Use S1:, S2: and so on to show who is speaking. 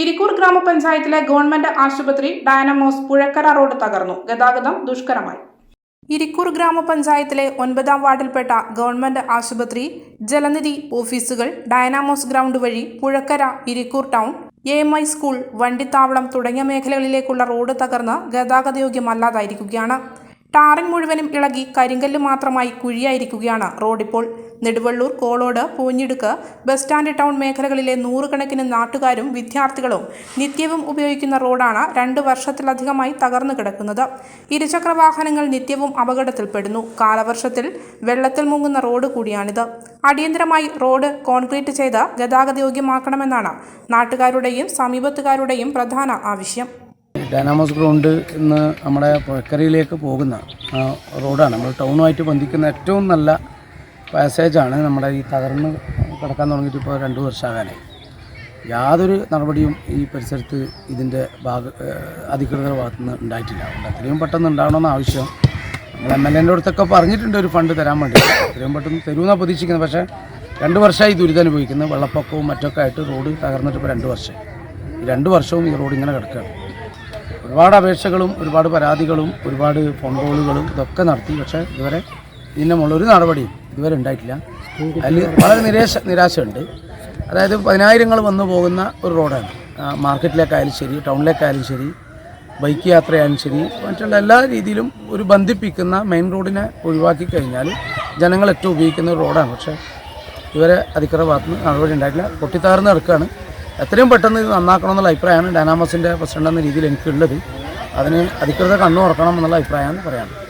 S1: ഇരിക്കൂർ ഗ്രാമപഞ്ചായത്തിലെ ഗവൺമെന്റ് ആശുപത്രി ഡയനമോസ് പുഴക്കര റോഡ് തകർന്നു. ഗതാഗതം ദുഷ്കരമായി. ഇരിക്കൂർ ഗ്രാമപഞ്ചായത്തിലെ ഒൻപതാം വാർഡിൽപ്പെട്ട ഗവൺമെന്റ് ആശുപത്രി ജലനിധി ഓഫീസുകൾ ഡയനാമോസ് ഗ്രൗണ്ട് വഴി Puzhakkara Irikkur town A M I school Vandithavalam തുടങ്ങിയ മേഖലകളിലേക്കുള്ള റോഡ് തകർന്ന് ഗതാഗതയോഗ്യമല്ലാതായിരിക്കുകയാണ്. ടാറിംഗ് മുഴുവനും ഇളകി കരിങ്കല്ല് മാത്രമായി കുഴിയായിരിക്കുകയാണ്. റോഡിപ്പോൾ Neduvallur Kolod Poonjidukku bus stand town മേഖലകളിലെ നൂറുകണക്കിന് നാട്ടുകാരും വിദ്യാർത്ഥികളും നിത്യവും ഉപയോഗിക്കുന്ന റോഡാണ് രണ്ട് വർഷത്തിലധികമായി തകർന്നു കിടക്കുന്നത്. ഇരുചക്ര വാഹനങ്ങൾ നിത്യവും അപകടത്തിൽപ്പെടുന്നു. കാലവർഷത്തിൽ വെള്ളത്തിൽ മുങ്ങുന്ന റോഡ് കൂടിയാണിത്. അടിയന്തരമായി റോഡ് കോൺക്രീറ്റ് ചെയ്ത് ഗതാഗതയോഗ്യമാക്കണമെന്നാണ് നാട്ടുകാരുടെയും സമീപത്തുകാരുടെയും പ്രധാന ആവശ്യം.
S2: ഡൈനാമോസ് ഗ്രൗണ്ട് ഇന്ന് നമ്മുടെ പുഴക്കരയിലേക്ക് പോകുന്ന റോഡാണ്. നമ്മൾ ടൗണുമായിട്ട് ബന്ധിക്കുന്ന ഏറ്റവും നല്ല പാസേജാണ് നമ്മുടെ ഈ തകർന്ന് കിടക്കാൻ തുടങ്ങിയിട്ട് ഇപ്പോൾ രണ്ട് വർഷമാകാനായി. യാതൊരു നടപടിയും ഈ പരിസരത്ത് ഇതിന്റെ ഭാഗ അധികൃതർ ഭാഗത്തു നിന്ന് ഉണ്ടായിട്ടില്ല. അതുകൊണ്ട് എത്രയും പെട്ടെന്ന് ഉണ്ടാകണമെന്ന് ആവശ്യം നമ്മൾ എം എൽ എന്റെ അടുത്തൊക്കെ പറഞ്ഞിട്ടുണ്ട് ഒരു ഫണ്ട് തരാൻ വേണ്ടി. എത്രയും പെട്ടെന്ന് തരുമെന്നാണ് പ്രതീക്ഷിക്കുന്നത്. പക്ഷേ രണ്ട് വർഷമായി ദുരിതം അനുഭവിക്കുന്നത് വെള്ളപ്പൊക്കവും മറ്റൊക്കെ ആയിട്ട് റോഡ് തകർന്നിട്ട് ഇപ്പോൾ രണ്ട് വർഷം രണ്ട് വർഷവും ഈ റോഡ് ഇങ്ങനെ കിടക്കുകയാണ്. ഒരുപാട് അപേക്ഷകളും ഒരുപാട് പരാതികളും ഒരുപാട് ഫോൺ കോളുകളും ഇതൊക്കെ നടത്തി. പക്ഷേ ഇതുവരെ മുകളിൽ ഒരു നടപടിയും ഇതുവരെ ഉണ്ടായിട്ടില്ല. അതിൽ വളരെ നിരാശ നിരാശയുണ്ട്. അതായത് പതിനായിരങ്ങൾ വന്നു പോകുന്ന ഒരു റോഡാണ്. മാർക്കറ്റിലേക്കായാലും ശരി ടൗണിലേക്കായാലും ശരി ബൈക്ക് യാത്രയായാലും ശരി മറ്റുള്ള എല്ലാ രീതിയിലും ഒരു ബന്ധിപ്പിക്കുന്ന മെയിൻ റോഡിനെ ഒഴിവാക്കി കഴിഞ്ഞാൽ ജനങ്ങൾ ഏറ്റവും ഉപയോഗിക്കുന്ന ഒരു റോഡാണ്. പക്ഷേ ഇവരെ അധികൃതരുടെ ഭാഗത്തുനിന്ന് നടപടി ഉണ്ടായിട്ടില്ല. പൊട്ടിത്താർന്ന് കിടക്കുകയാണ് എത്രയും പെട്ടെന്ന് ഇത് നന്നാക്കണം എന്നുള്ള അഭിപ്രായമാണ് ഡൈനാമോസിന്റെ പ്രസിഡന്റ് എന്ന രീതിയിൽ എനിക്കുള്ളത്. അതിന് അധികൃതർ കണ്ണു തുറക്കണം എന്നുള്ള അഭിപ്രായമാണ് പറയാനുള്ളത്.